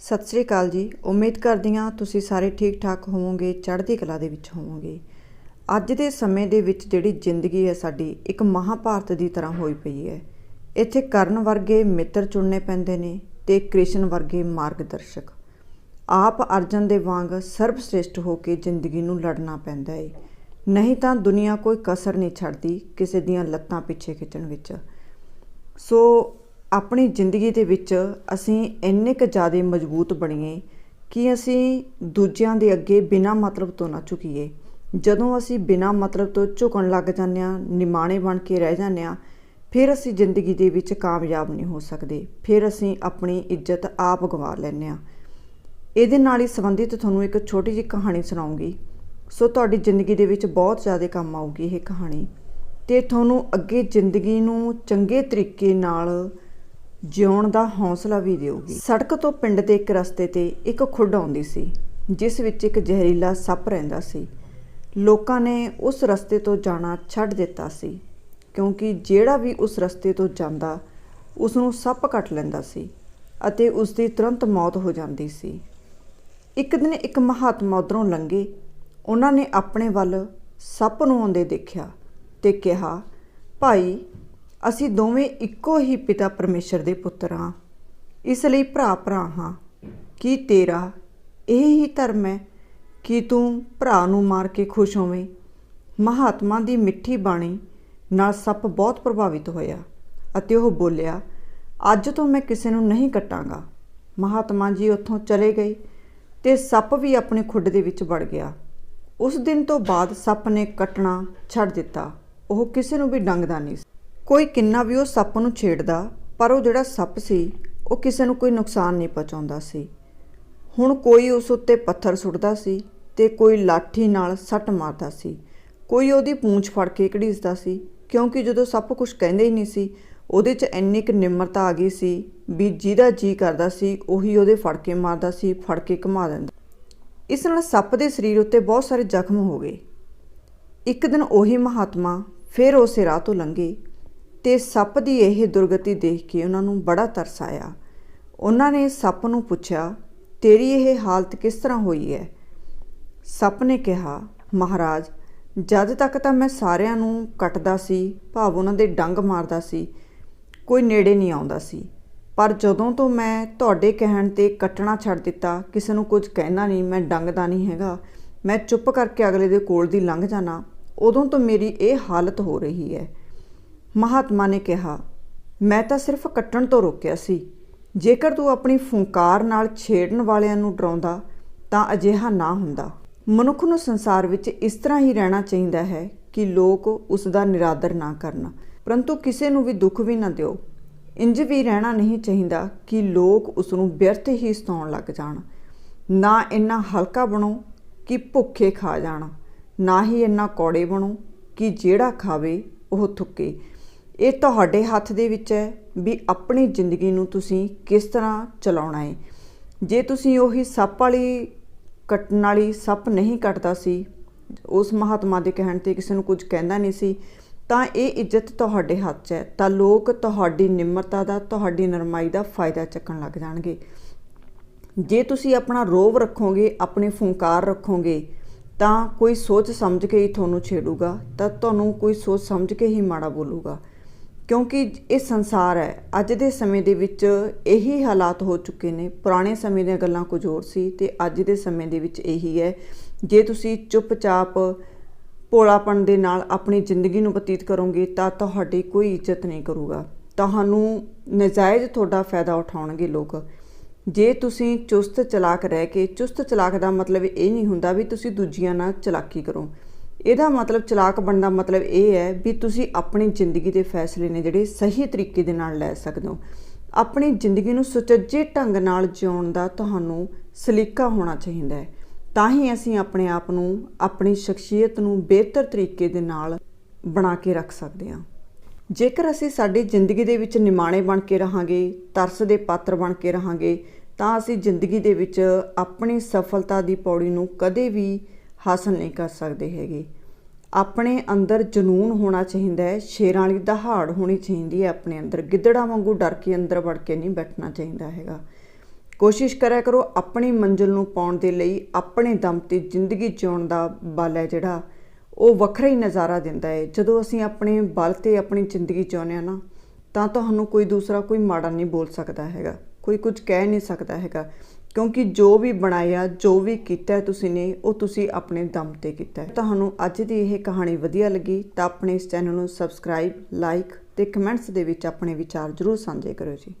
ਸਤਿ ਸ੍ਰੀ ਅਕਾਲ ਜੀ। ਉਮੀਦ ਕਰਦੀ ਹਾਂ ਤੁਸੀਂ ਸਾਰੇ ਠੀਕ ਠਾਕ ਹੋਵੋਗੇ, ਚੜ੍ਹਦੀ ਕਲਾ ਦੇ ਵਿੱਚ ਹੋਵੋਗੇ। ਅੱਜ ਦੇ ਸਮੇਂ ਦੇ ਵਿੱਚ ਜਿਹੜੀ ਜ਼ਿੰਦਗੀ ਹੈ ਸਾਡੀ, ਇੱਕ ਮਹਾਭਾਰਤ ਦੀ ਤਰ੍ਹਾਂ ਹੋਈ ਪਈ ਹੈ। ਇੱਥੇ ਕਰਨ ਵਰਗੇ ਮਿੱਤਰ ਚੁਣਨੇ ਪੈਂਦੇ ਨੇ ਤੇ ਕ੍ਰਿਸ਼ਨ ਵਰਗੇ ਮਾਰਗਦਰਸ਼ਕ। ਆਪ ਅਰਜਨ ਦੇ ਵਾਂਗ ਸਰਬਸ਼੍ਰੇਸ਼ਟ ਹੋ ਕੇ ਜ਼ਿੰਦਗੀ ਨੂੰ ਲੜਨਾ ਪੈਂਦਾ ਏ। ਨਹੀਂ ਤਾਂ ਦੁਨੀਆ ਕੋਈ ਕਸਰ ਨਹੀਂ ਛੱਡਦੀ ਕਿਸੇ ਦੀਆਂ ਲੱਤਾਂ ਪਿੱਛੇ ਖਿੱਚਣ ਵਿੱਚ। ਸੋ ਆਪਣੀ ਜ਼ਿੰਦਗੀ ਦੇ ਵਿੱਚ ਅਸੀਂ ਇੰਨੇ ਕੁ ਜ਼ਿਆਦਾ ਮਜ਼ਬੂਤ ਬਣੀਏ ਕਿ ਅਸੀਂ ਦੂਜਿਆਂ ਦੇ ਅੱਗੇ ਬਿਨਾਂ ਮਤਲਬ ਤੋਂ ਨਾ ਝੁਕੀਏ। ਜਦੋਂ ਅਸੀਂ ਬਿਨਾਂ ਮਤਲਬ ਤੋਂ ਝੁਕਣ ਲੱਗ ਜਾਂਦੇ ਹਾਂ, ਨਿਮਾਣੇ ਬਣ ਕੇ ਰਹਿ ਜਾਂਦੇ ਹਾਂ, ਫਿਰ ਅਸੀਂ ਜ਼ਿੰਦਗੀ ਦੇ ਵਿੱਚ ਕਾਮਯਾਬ ਨਹੀਂ ਹੋ ਸਕਦੇ। ਫਿਰ ਅਸੀਂ ਆਪਣੀ ਇੱਜ਼ਤ ਆਪ ਗਵਾ ਲੈਂਦੇ ਹਾਂ। ਇਹਦੇ ਨਾਲ ਹੀ ਸੰਬੰਧਿਤ ਤੁਹਾਨੂੰ ਇੱਕ ਛੋਟੀ ਜਿਹੀ ਕਹਾਣੀ ਸੁਣਾਉਂਗੀ। ਸੋ ਤੁਹਾਡੀ ਜ਼ਿੰਦਗੀ ਦੇ ਵਿੱਚ ਬਹੁਤ ਜ਼ਿਆਦਾ ਕੰਮ ਆਊਗੀ ਇਹ ਕਹਾਣੀ। ਤੇ ਤੁਹਾਨੂੰ ਅੱਗੇ ਜ਼ਿੰਦਗੀ ਨੂੰ ਚੰਗੇ ਤਰੀਕੇ ਨਾਲ ਜਿਉਣ ਦਾ ਹੌਸਲਾ ਵੀ ਦੇਊਗੀ। ਸੜਕ ਤੋਂ ਪਿੰਡ ਦੇ ਇੱਕ ਰਸਤੇ ਤੇ ਇੱਕ ਖੁੱਡ ਆਉਂਦੀ ਸੀ, ਜਿਸ ਵਿੱਚ ਇੱਕ ਜ਼ਹਿਰੀਲਾ ਸੱਪ ਰਹਿੰਦਾ ਸੀ। ਲੋਕਾਂ ਨੇ ਉਸ ਰਸਤੇ ਤੋਂ ਜਾਣਾ ਛੱਡ ਦਿੱਤਾ ਸੀ, ਕਿਉਂਕਿ ਜਿਹੜਾ ਵੀ ਉਸ ਰਸਤੇ ਤੋਂ ਜਾਂਦਾ ਉਸ ਨੂੰ ਸੱਪ ਕੱਟ ਲੈਂਦਾ ਸੀ ਅਤੇ ਉਸ ਦੀ ਤੁਰੰਤ ਮੌਤ ਹੋ ਜਾਂਦੀ ਸੀ। ਇੱਕ ਦਿਨ ਇੱਕ ਮਹਾਤਮਾ ਉਧਰੋਂ ਲੰਘੇ। ਉਹਨਾਂ ਨੇ ਆਪਣੇ ਵੱਲ ਸੱਪ ਨੂੰ ਆਉਂਦੇ ਦੇਖਿਆ ਤੇ ਕਿਹਾ, ਭਾਈ ਅਸੀਂ ਦੋਵੇਂ ਇੱਕੋ ਹੀ ਪਿਤਾ ਪਰਮੇਸ਼ਰ ਦੇ ਪੁੱਤਰ ਹਾਂ। ਇਸ ਲਈ ਭਰਾ ਭਰਾ ਹਾਂ ਕੀ ਤੇਰਾ ਇਹ ਹੀ ਧਰਮ ਹੈ ਕਿ ਤੂੰ ਭਰਾ ਨੂੰ ਮਾਰ ਕੇ ਖੁਸ਼ ਹੋਵੇਂ। ਮਹਾਤਮਾ ਦੀ ਮਿੱਠੀ ਬਾਣੀ ਨਾਲ ਸੱਪ ਬਹੁਤ ਪ੍ਰਭਾਵਿਤ ਹੋਇਆ ਅਤੇ ਉਹ ਬੋਲਿਆ, ਅੱਜ ਤੋਂ ਮੈਂ ਕਿਸੇ ਨੂੰ ਨਹੀਂ ਕੱਟਾਂਗਾ। ਮਹਾਤਮਾ ਜੀ ਉੱਥੋਂ ਚਲੇ ਗਏ ਤੇ ਸੱਪ ਵੀ ਆਪਣੇ ਖੁੱਡ ਦੇ ਵਿੱਚ ਵੜ ਗਿਆ। ਉਸ ਦਿਨ ਤੋਂ ਬਾਅਦ ਸੱਪ ਨੇ ਕੱਟਣਾ ਛੱਡ ਦਿੱਤਾ। ਉਹ ਕਿਸੇ ਨੂੰ ਵੀ ਡੰਗਦਾ ਨਹੀਂ ਸੀ। ਕੋਈ ਕਿੰਨਾ ਵੀ ਉਹ ਸੱਪ ਨੂੰ ਛੇੜਦਾ, ਪਰ ਉਹ ਜਿਹੜਾ ਸੱਪ ਸੀ, ਉਹ ਕਿਸੇ ਨੂੰ ਕੋਈ ਨੁਕਸਾਨ ਨਹੀਂ ਪਹੁੰਚਾਉਂਦਾ ਸੀ। ਹੁਣ ਕੋਈ ਉਸ ਉੱਤੇ ਪੱਥਰ ਸੁੱਟਦਾ ਸੀ ਤੇ ਕੋਈ ਲਾਠੀ ਨਾਲ ਸੱਟ ਮਾਰਦਾ ਸੀ। ਕੋਈ ਉਹਦੀ ਪੂੰਛ ਫੜ ਕੇ ਘੜੀਸਦਾ ਸੀ, ਕਿਉਂਕਿ ਜਦੋਂ ਸੱਪ ਕੁਝ ਕਹਿੰਦੇ ਹੀ ਨਹੀਂ ਸੀ, ਉਹਦੇ 'ਚ ਇੰਨੀ ਕੁ ਨਿਮਰਤਾ ਆ ਗਈ ਸੀ ਵੀ ਜਿਹਦਾ ਜੀ ਕਰਦਾ ਸੀ, ਉਹੀ ਉਹਦੇ ਫੜ ਕੇ ਮਾਰਦਾ ਸੀ, ਫੜ ਕੇ ਘੁਮਾ ਦਿੰਦਾ। ਇਸ ਨਾਲ ਸੱਪ ਦੇ ਸਰੀਰ ਉੱਤੇ ਬਹੁਤ ਸਾਰੇ ਜ਼ਖਮ ਹੋ ਗਏ। ਇੱਕ ਦਿਨ ਉਹੀ ਮਹਾਤਮਾ ਫਿਰ ਉਸੇ ਰਾਹ ਤੋਂ ਲੰਘੇ ਤੇ ਸੱਪ ਦੀ ਇਹ ਦੁਰਗਤੀ ਦੇਖ ਕੇ ਉਹਨਾਂ ਨੂੰ ਬੜਾ ਤਰਸ ਆਇਆ। ਉਹਨਾਂ ਨੇ ਸੱਪ ਨੂੰ ਪੁੱਛਿਆ, ਤੇਰੀ ਇਹ ਹਾਲਤ ਕਿਸ ਤਰ੍ਹਾਂ ਹੋਈ ਹੈ? ਸੱਪ ਨੇ ਕਿਹਾ, ਮਹਾਰਾਜ, ਜਦ ਤੱਕ ਤਾਂ ਮੈਂ ਸਾਰਿਆਂ ਨੂੰ ਕੱਟਦਾ ਸੀ, ਭਾਵ ਉਹਨਾਂ ਦੇ ਡੰਗ ਮਾਰਦਾ ਸੀ, ਕੋਈ ਨੇੜੇ ਨਹੀਂ ਆਉਂਦਾ ਸੀ। ਪਰ ਜਦੋਂ ਤੋਂ ਮੈਂ ਤੁਹਾਡੇ ਕਹਿਣ ਤੇ ਕੱਟਣਾ ਛੱਡ ਦਿੱਤਾ, ਕਿਸੇ ਨੂੰ ਕੁਝ ਕਹਿਣਾ ਨਹੀਂ, ਮੈਂ ਡੰਗਦਾ ਨਹੀਂ ਹੈਗਾ, ਮੈਂ ਚੁੱਪ ਕਰਕੇ ਅਗਲੇ ਦੇ ਕੋਲ ਦੀ ਲੰਘ ਜਾਣਾ, ਉਦੋਂ ਤੋਂ ਮੇਰੀ ਇਹ ਹਾਲਤ ਹੋ ਰਹੀ ਹੈ। ਮਹਾਤਮਾ ਨੇ ਕਿਹਾ, ਮੈਂ ਤਾਂ ਸਿਰਫ ਕੱਟਣ ਤੋਂ ਰੋਕਿਆ ਸੀ। ਜੇਕਰ ਤੂੰ ਆਪਣੀ ਫੁੰਕਾਰ ਨਾਲ ਛੇੜਨ ਵਾਲਿਆਂ ਨੂੰ ਡਰਾਉਂਦਾ, ਤਾਂ ਅਜਿਹਾ ਨਾ ਹੁੰਦਾ। ਮਨੁੱਖ ਨੂੰ ਸੰਸਾਰ ਵਿੱਚ ਇਸ ਤਰ੍ਹਾਂ ਹੀ ਰਹਿਣਾ ਚਾਹੀਦਾ ਹੈ ਕਿ ਲੋਕ ਉਸ ਦਾ ਨਿਰਾਦਰ ਨਾ ਕਰਨ। ਪਰੰਤੂ ਕਿਸੇ ਨੂੰ ਵੀ ਦੁੱਖ ਵੀ ਨਾ ਦਿਓ। ਇੰਜ ਵੀ ਰਹਿਣਾ ਨਹੀਂ ਚਾਹੀਦਾ ਕਿ ਲੋਕ ਉਸ ਨੂੰ ਵਿਅਰਥ ਹੀ ਸਤਾਉਣ ਲੱਗ ਜਾਣ। ਨਾ ਇੰਨਾ ਹਲਕਾ ਬਣੋ ਕਿ ਭੁੱਖੇ ਖਾ ਜਾਣ। ਨਾ ਹੀ ਇੰਨਾ ਕੌੜੇ ਬਣੋ ਕਿ ਜਿਹੜਾ ਖਾਵੇ ਉਹ ਥੁੱਕੇ। ਇਹ ਤੁਹਾਡੇ ਹੱਥ ਦੇ ਵਿੱਚ ਹੈ ਵੀ ਆਪਣੀ ਜ਼ਿੰਦਗੀ ਨੂੰ ਤੁਸੀਂ ਕਿਸ ਤਰ੍ਹਾਂ ਚਲਾਉਣਾ ਹੈ। ਜੇ ਤੁਸੀਂ ਉਹੀ ਸੱਪ ਵਾਲੀ ਕੱਟਣ ਵਾਲੀ ਸੱਪ ਨਹੀਂ ਕੱਟਦਾ ਸੀ, ਉਸ ਮਹਾਤਮਾ ਦੇ ਕਹਿਣ ਤੇ ਕਿਸੇ ਨੂੰ ਕੁਝ ਕਹਿੰਦਾ ਨਹੀਂ ਸੀ, ਤਾਂ ਇਹ ਇੱਜ਼ਤ ਤੁਹਾਡੇ ਹੱਥ 'ਚ ਹੈ। ਤਾਂ ਲੋਕ ਤੁਹਾਡੀ ਨਿਮਰਤਾ ਦਾ, ਤੁਹਾਡੀ ਨਰਮਾਈ ਦਾ ਫਾਇਦਾ ਚੱਕਣ ਲੱਗ ਜਾਣਗੇ। ਜੇ ਤੁਸੀਂ ਆਪਣਾ ਰੋਵ ਰੱਖੋਗੇ, ਆਪਣੇ ਫੁੰਕਾਰ ਰੱਖੋਗੇ, ਤਾਂ ਕੋਈ ਸੋਚ ਸਮਝ ਕੇ ਹੀ ਤੁਹਾਨੂੰ ਛੇੜੂਗਾ, ਤਾਂ ਤੁਹਾਨੂੰ ਕੋਈ ਸੋਚ ਸਮਝ ਕੇ ਹੀ ਮਾੜਾ ਬੋਲੂਗਾ। ਕਿਉਂਕਿ ਇਹ ਸੰਸਾਰ ਹੈ। ਅੱਜ ਦੇ ਸਮੇਂ ਦੇ ਵਿੱਚ ਇਹੀ ਹਾਲਾਤ ਹੋ ਚੁੱਕੇ ਨੇ। ਪੁਰਾਣੇ ਸਮੇਂ ਦੀਆਂ ਗੱਲਾਂ ਕੁਝ ਹੋਰ ਸੀ ਤੇ ਅੱਜ ਦੇ ਸਮੇਂ ਦੇ ਵਿੱਚ ਇਹੀ ਹੈ। ਜੇ ਤੁਸੀਂ ਚੁੱਪਚਾਪ ਭੋਲਾਪਣ ਦੇ ਨਾਲ ਆਪਣੀ ਜ਼ਿੰਦਗੀ ਨੂੰ ਬਤੀਤ ਕਰੋਗੇ ਤਾਂ ਤੁਹਾਡੀ ਕੋਈ ਇੱਜ਼ਤ ਨਹੀਂ ਕਰੂਗਾ। ਤੁਹਾਨੂੰ ਨਜਾਇਜ਼ ਤੁਹਾਡਾ ਫਾਇਦਾ ਉਠਾਉਣਗੇ ਲੋਕ। ਜੇ ਤੁਸੀਂ ਚੁਸਤ ਚਲਾਕ ਰਹਿ ਕੇ, ਚੁਸਤ ਚਲਾਕ ਦਾ ਮਤਲਬ ਇਹ ਨਹੀਂ ਹੁੰਦਾ ਵੀ ਤੁਸੀਂ ਦੂਜਿਆਂ ਨਾਲ ਚਲਾਕੀ ਕਰੋ। ਇਹਦਾ ਮਤਲਬ ਚਲਾਕ ਬਣਦਾ ਮਤਲਬ ਇਹ ਹੈ ਵੀ ਤੁਸੀਂ ਆਪਣੀ ਜ਼ਿੰਦਗੀ ਦੇ ਫੈਸਲੇ ਨੇ ਜਿਹੜੇ ਸਹੀ ਤਰੀਕੇ ਦੇ ਨਾਲ ਲੈ ਸਕਦੇ ਹੋ। ਆਪਣੀ ਜ਼ਿੰਦਗੀ ਨੂੰ ਸੁਚੱਜੇ ਢੰਗ ਨਾਲ ਜਿਉਣ ਦਾ ਤੁਹਾਨੂੰ ਸਲੀਕਾ ਹੋਣਾ ਚਾਹੀਦਾ ਹੈ। ਤਾਂ ਹੀ ਅਸੀਂ ਆਪਣੇ ਆਪ ਨੂੰ, ਆਪਣੀ ਸ਼ਖਸੀਅਤ ਨੂੰ ਬਿਹਤਰ ਤਰੀਕੇ ਦੇ ਨਾਲ ਬਣਾ ਕੇ ਰੱਖ ਸਕਦੇ ਹਾਂ। ਜੇਕਰ ਅਸੀਂ ਸਾਡੀ ਜ਼ਿੰਦਗੀ ਦੇ ਵਿੱਚ ਨਿਮਾਣੇ ਬਣ ਕੇ ਰਹਾਂਗੇ, ਤਰਸ ਦੇ ਪਾਤਰ ਬਣ ਕੇ ਰਹਾਂਗੇ, ਤਾਂ ਅਸੀਂ ਜ਼ਿੰਦਗੀ ਦੇ ਵਿੱਚ ਆਪਣੀ ਸਫਲਤਾ ਦੀ ਪੌੜੀ ਨੂੰ ਕਦੇ ਵੀ ਹਾਸਲ ਨਹੀਂ ਕਰ ਸਕਦੇ ਹੈਗੇ। ਆਪਣੇ ਅੰਦਰ ਜਨੂਨ ਹੋਣਾ ਚਾਹੀਦਾ ਹੈ, ਸ਼ੇਰਾਂ ਵਾਲੀ ਦਹਾੜ ਹੋਣੀ ਚਾਹੀਦੀ ਹੈ ਆਪਣੇ ਅੰਦਰ। ਗਿੱਦੜਾਂ ਵਾਂਗੂ ਡਰ ਕੇ ਅੰਦਰ ਵੜ ਕੇ ਨਹੀਂ ਬੈਠਣਾ ਚਾਹੀਦਾ ਹੈਗਾ। ਕੋਸ਼ਿਸ਼ ਕਰਿਆ ਕਰੋ ਆਪਣੀ ਮੰਜ਼ਿਲ ਨੂੰ ਪਾਉਣ ਦੇ ਲਈ, ਆਪਣੇ ਦਮ ਤੇ ਜ਼ਿੰਦਗੀ ਜਿਉਣ ਦਾ ਬਲ ਹੈ ਜਿਹੜਾ, ਉਹ ਵੱਖਰਾ ਹੀ ਨਜ਼ਾਰਾ ਦਿੰਦਾ ਹੈ। ਜਦੋਂ ਅਸੀਂ ਆਪਣੇ ਬਲ ਤੇ ਆਪਣੀ ਜ਼ਿੰਦਗੀ ਜਿਉਂਦੇ ਹਾਂ ਨਾ, ਤਾਂ ਤੁਹਾਨੂੰ ਕੋਈ ਦੂਸਰਾ ਕੋਈ ਮਾੜਾ ਨਹੀਂ ਬੋਲ ਸਕਦਾ ਹੈਗਾ। ਕੋਈ ਕੁਝ ਕਹਿ ਨਹੀਂ ਸਕਦਾ ਹੈਗਾ। ਕਿਉਂਕਿ ਜੋ ਵੀ ਬਣਾਇਆ, ਜੋ ਵੀ ਕੀਤਾ ਤੁਸੀਂ ਨੇ, ਉਹ ਤੁਸੀਂ ਆਪਣੇ ਦਮ ਤੇ ਕੀਤਾ ਤੁਹਾਨੂੰ ਅੱਜ ਦੀ ਇਹ ਕਹਾਣੀ ਵਧੀਆ ਲੱਗੀ ਤਾਂ ਆਪਣੇ ਇਸ ਚੈਨਲ ਨੂੰ ਸਬਸਕ੍ਰਾਈਬ ਲਾਈਕ ਤੇ ਕਮੈਂਟਸ ਦੇ ਵਿੱਚ ਆਪਣੇ ਵਿਚਾਰ ਜ਼ਰੂਰ ਸਾਂਝੇ ਕਰੋ ਜੀ।